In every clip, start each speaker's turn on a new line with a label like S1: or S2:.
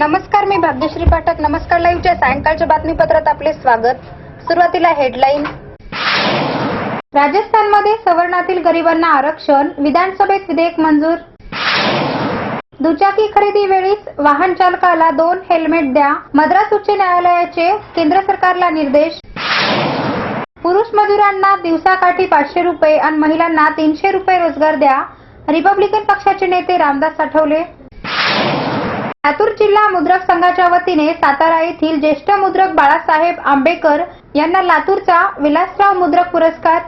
S1: नमस्कार मी भाग्यश्री पाठक. नमस्कार लाईव्हच्या सायंकाळच्या बातमीपत्रात आपले स्वागत. सुरुवातीला हेडलाईन. राजस्थानमध्ये सवर्णातील गरिबांना आरक्षण विधानसभेत विधेयक मंजूर. दुचाकी खरेदी वेळीच वाहन चालकाला दोन हेल्मेट द्या. मद्रास उच्च न्यायालयाचे केंद्र सरकारला निर्देश. पुरुष मजुरांना दिवसाकाठी पाचशे रुपये आणि महिलांना तीनशे रुपये रोजगार द्या. रिपब्लिकन पक्षाचे नेते रामदास आठवले. लातूर जिल्हा मुद्रक संघाच्या वतीने सातारा येथील ज्येष्ठ मुद्रक बाळासाहेब आंबेकर यांना लातूरचा विलासराव मुद्रक पुरस्कार.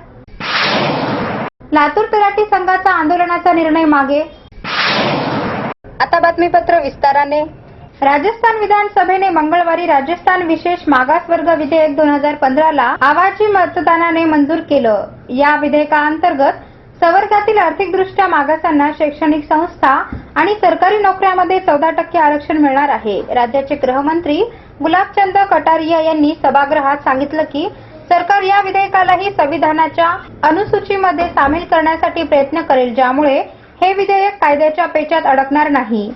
S1: लातूर तलाठी संघाचा आंदोलनाचा निर्णय मागे. आता बातमीपत्र विस्ताराने. राजस्थान विधानसभेने मंगळवारी राजस्थान विशेष मागासवर्ग विधेयक दोन हजार पंधराला आवाजी मतदानाने मंजूर केलं. या विधेयकाअंतर्गत संवर्गातील आर्थिकदृष्ट्या मागासांना शैक्षणिक संस्था आणि सरकारी नोकऱ्यामध्ये चौदा टक्के आरक्षण मिळणार आहे. राज्याचे गृहमंत्री गुलाबचंद कटारिया यांनी सभागृहात सांगितलं की सरकार या विधेयकालाही संविधानाच्या अनुसूचीमध्ये सामील करण्यासाठी प्रयत्न करेल ज्यामुळे हे विधेयक कायद्याच्या पेचात अडकणार नाही.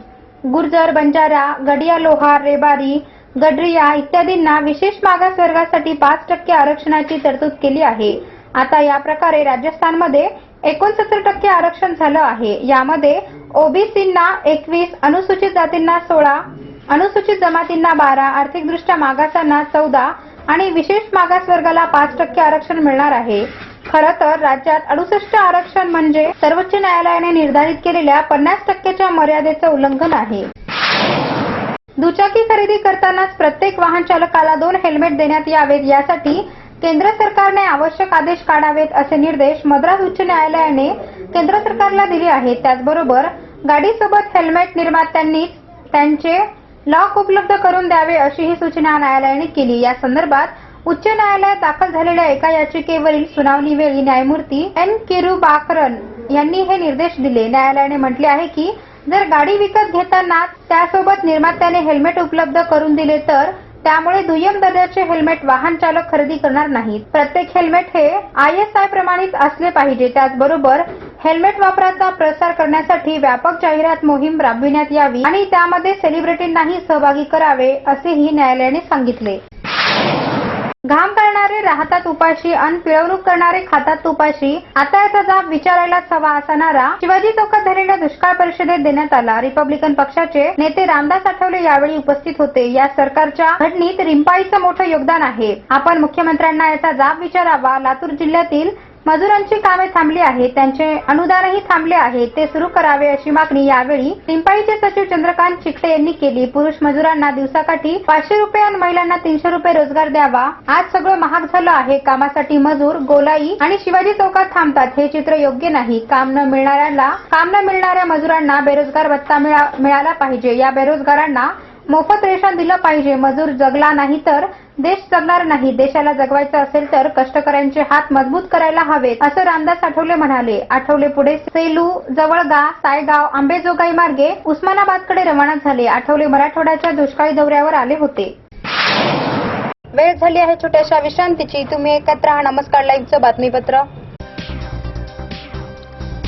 S1: गुर्जर बंजारा गडिया लोहार रेबारी गडरिया इत्यादींना विशेष मागास वर्गासाठी पाच टक्के आरक्षणाची तरतूद केली आहे. आता या प्रकारे राजस्थानमध्ये एकोणसत्तर टक्के आरक्षण झालं आहे. यामध्ये ओबीसींना एकवीस अनुसूचित जातींना सोळा अनुसूचित जमातींना बारा आर्थिकदृष्ट्या मागासांना चौदा आणि विशेष मागास वर्गाला पाच टक्के आरक्षण मिळणार आहे. खरं तर राज्यात अडुसष्ट आरक्षण म्हणजे सर्वोच्च न्यायालयाने निर्धारित केलेल्या पन्नास टक्क्याच्या मर्यादेचं उल्लंघन आहे. दुचाकी खरेदी करतानाच प्रत्येक वाहन चालकाला दोन हेल्मेट देण्यात यावेत यासाठी केंद्र सरकारने आवश्यक आदेश काढावेत असे निर्देश मद्रास उच्च न्यायालयाने केंद्र सरकारला दिले आहेत. त्याचबरोबर गाडीसोबत हेल्मेट निर्मात्यांनी त्यांचे लॉक उपलब्ध करून द्यावे अशीही सूचना न्यायालयाने केली. या संदर्भात उच्च न्यायालयात दाखल झालेल्या एका याचिकेवरील सुनावणीवेळी न्यायमूर्ती एन. किरुबाकरन यांनी हे निर्देश दिले. न्यायालयाने म्हटले आहे की जर गाडी विकत घेताना त्यासोबत निर्मात्याने हेल्मेट उपलब्ध करून दिले तर त्यामुळे दुय्यम दर्जाचे हेल्मेट वाहन चालक खरेदी करणार नाहीत. प्रत्येक हेल्मेट हे आय एस आय प्रमाणित असले पाहिजे. त्याचबरोबर हेल्मेट वापराचा प्रसार करण्यासाठी व्यापक जाहिरात मोहीम राबविण्यात यावी आणि त्यामध्ये सेलिब्रिटींनाही सहभागी करावे असेही न्यायालयाने सांगितले. घाम करणारे राहतात उपाशी अन पिळवणूक करणारे खातात उपाशी आता याचा जाब विचारायलाच हवा असा नारा शिवाजी चौकात झालेल्या दुष्काळ परिषदेत देण्यात आला. रिपब्लिकन पक्षाचे नेते रामदास आठवले यावेळी उपस्थित होते. या सरकारच्या घटनेत रिंपाईचं मोठं योगदान आहे. आपण मुख्यमंत्र्यांना याचा जाब विचारावा. लातूर जिल्ह्यातील मजुरांची कामे थांबली आहेत त्यांचे अनुदानही थांबले आहे ते सुरू करावे अशी मागणी यावेळी लिंपाईचे सचिव चंद्रकांत चिकटे यांनी केली. पुरुष मजुरांना दिवसाकाठी पाचशे रुपये आणि महिलांना तीनशे रुपये रोजगार द्यावा. आज सगळं महाग झालं आहे. कामासाठी मजूर गोलाई आणि शिवाजी चौकात थांबतात. हे चित्र योग्य नाही. काम न मिळणाऱ्यांना काम न मिळणाऱ्या मजुरांना बेरोजगार भत्ता मिळा- मिळाला पाहिजे. या बेरोजगारांना मोफत रेशन दिलं पाहिजे. मजूर जगला नाही तर देश जगणार नाही. देशाला जगवायचं असेल तर कष्टकऱ्यांचे हात मजबूत करायला हवेत असं रामदास आठवले म्हणाले. आठवले पुढे सेलू जवळगा सायगाव आंबेजोगाई मार्गे उस्मानाबादकडे रवाना झाले. आठवले मराठवाड्याच्या दुष्काळी दौऱ्यावर आले होते. वेळ झाली आहे छोट्याशा विश्रांतीची. तुम्ही एकत्र हा नमस्कार. लाईव्हचं बातमीपत्र.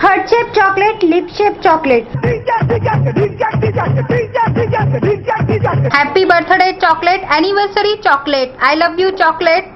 S1: Heart shape chocolate lip shape chocolate. Happy birthday chocolate anniversary chocolate I love you chocolate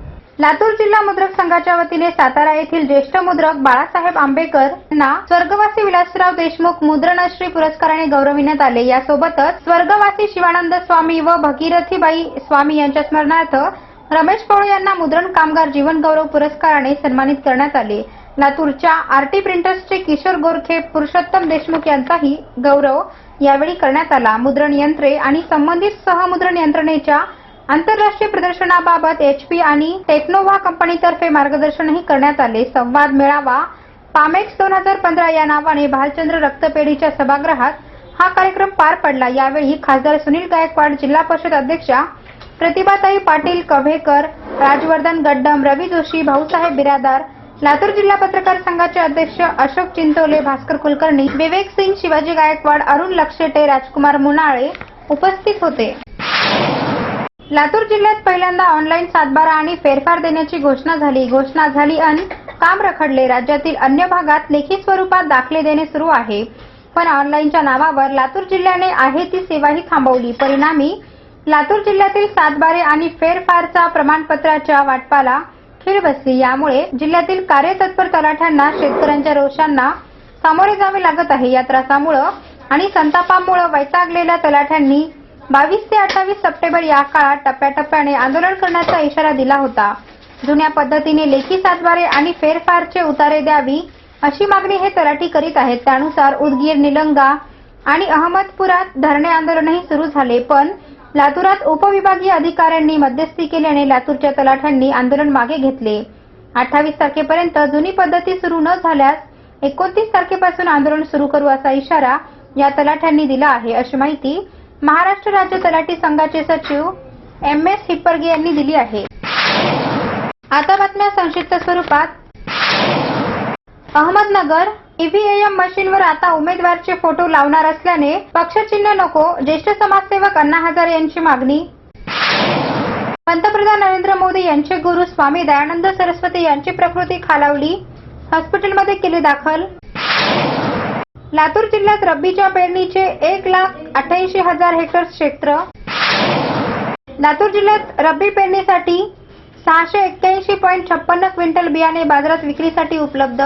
S1: Latur जिल्हा मुद्रक संघाच्या वतीने सातारा येथील ज्येष्ठ मुद्रक बाळासाहेब आंबेकर यांना स्वर्गवासी विलासराव देशमुख मुद्रणश्री पुरस्काराने गौरविण्यात आले. यासोबतच स्वर्गवासी शिवानंद स्वामी व भगीरथीबाई स्वामी यांच्या स्मरणार्थ रमेश पवळे यांना मुद्रण कामगार जीवन गौरव पुरस्काराने सन्मानित करण्यात आले. लातूरच्या आरटी प्रिंटर्सचे किशोर गोरखे पुरुषोत्तम देशमुख यांचाही गौरव यावेळी करण्यात आला. मुद्रण यंत्रे आणि संबंधित सहमुद्रण यंत्रणेच्या आंतरराष्ट्रीय प्रदर्शनाबाबत एचपी आणि टेक्नोव्हा कंपनीतर्फे मार्गदर्शनही करण्यात आले. संवाद मेळावा पामेक्स दोन हजार पंधरा या नावाने भालचंद्र रक्तपेढीच्या सभागृहात हा कार्यक्रम पार पडला. यावेळी खासदार सुनील गायकवाड जिल्हा परिषद अध्यक्षा प्रतिभाताई पाटील कव्हेकर राजवर्धन गड्डम रवी जोशी भाऊसाहेब बिरादार लातूर जिल्हा पत्रकार संघाचे अध्यक्ष अशोक चिंतोले भास्कर कुलकर्णी विवेक सिंग शिवाजी गायकवाड अरुण लक्षेटे राजकुमार मुनाळे उपस्थित होते. लातूर जिल्ह्यात पहिल्यांदा ऑनलाईन सातबारा आणि फेरफार देण्याची घोषणा झाली. घोषणा झाली आणि काम रखडले. राज्यातील अन्य भागात लेखी स्वरूपात दाखले देणे सुरू आहे. पण ऑनलाईनच्या नावावर लातूर जिल्ह्याने आहे ती सेवाही थांबवली. परिणामी लातूर जिल्ह्यातील सातबारे आणि फेरफारचा प्रमाणपत्राच्या वाटपाला खीळ बसली. यामुळे जिल्ह्यातील कार्यतत्पर तलाठ्यांना शेतकऱ्यांच्या रोषांना सामोरे जावे लागत आहे. या त्रासामुळं आणि संतापामुळं वैतागलेल्या तलाठ्यांनी बावीस ते अठ्ठावीस सप्टेंबर या काळात टप्प्याटप्प्याने आंदोलन करण्याचा इशारा दिला होता. जुन्या पद्धतीने लेखी सातबारे आणि फेरफारचे उतारे द्यावी अशी मागणी हे तलाठी करीत आहेत. त्यानुसार उदगीर निलंगा आणि अहमदपुरात धरणे आंदोलनही सुरू झाले पण लातूरात उपविभागीय अधिकाऱ्यांनी मध्यस्थी केल्याने लातूरच्या तलाठ्यांनी आंदोलन मागे घेतले. अठ्ठावीस तारखेपर्यंत जुनी पद्धती सुरू न झाल्यास एकोणतीस तारखेपासून आंदोलन सुरू करू असा इशारा या तलाठ्यांनी दिला आहे. अशी माहिती महाराष्ट्र राज्य तलाठी संघाचे सचिव एम एस हिप्परगे यांनी दिली आहे. आता बातम्या संक्षिप्त स्वरूपात. अहमदनगर ईव्हीएम मशीनवर आता उमेदवारचे फोटो लावणार असल्याने पक्षचिन्ह नको ज्येष्ठ समाजसेवक अण्णा हजारे यांची मागणी. पंतप्रधान नरेंद्र मोदी यांचे गुरु स्वामी दयानंद सरस्वती यांची प्रकृती खालावली. हॉस्पिटलमध्ये केले दाखल. लातूर जिल्ह्यात रब्बीच्या पेरणीचे एक लाख अठ्ठ्याऐंशी हजार हेक्टर क्षेत्र. लातूर जिल्ह्यात रब्बी पेरणीसाठी सहाशे एक्क्याऐंशी पॉईंट छप्पन्न क्विंटल बियाणे बाजारात विक्रीसाठी उपलब्ध.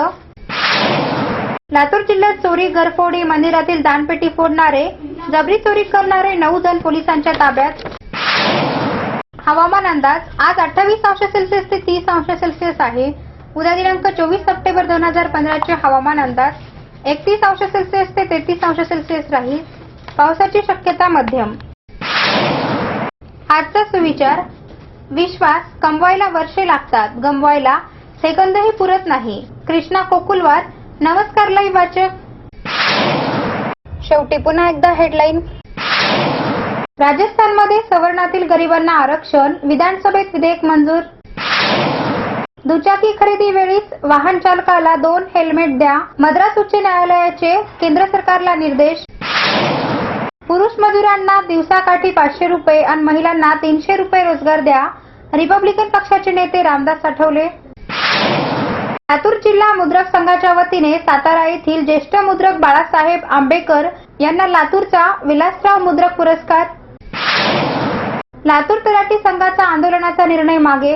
S1: लातूर जिल्ह्यात चोरी घरफोडी मंदिरातील दानपेटी फोडणारे जबरी चोरी करणारे नऊ जण पोलिसांच्या ताब्यात. हवामान अंदाज आज अठ्ठावीस अंश सेल्सिअस ते तीस अंश सेल्सिअस आहे. उद्या दिनांक चोवीस सप्टेंबर दोन हजार पंधराचे हवामान अंदाज. एकतीस अंश सेल्सिअस ते तेहतीस अंश सेल्सिअस राहील. पावसाची शक्यता मध्यम. आजचा सुविचार विश्वास कमवायला वर्षे लागतात. गमवायला सेकंदही पुरत नाही. कृष्णा कोकुलवार नमस्कार वाचक. शेवटी पुन्हा एकदा हेडलाईन राजस्थानमध्ये सवर्णातील गरिबांना आरक्षण विधानसभेत विधेयक मंजूर. दुचाकी खरेदी वेळीच वाहन चालकाला दोन हेल्मेट द्या. मद्रास उच्च न्यायालयाचे केंद्र सरकारला निर्देश. पुरुष मजुरांना दिवसाकाठी पाचशे रुपये आणि महिलांना तीनशे रुपये रोजगार द्या. रिपब्लिकन पक्षाचे नेते रामदास आठवले. लातूर जिल्हा मुद्रक संघाच्या वतीने सातारा येथील ज्येष्ठ मुद्रक बाळासाहेब आंबेकर यांना लातूरचा विलासराव मुद्रक पुरस्कार. लातूर तलाठी संघाचा आंदोलनाचा निर्णय मागे.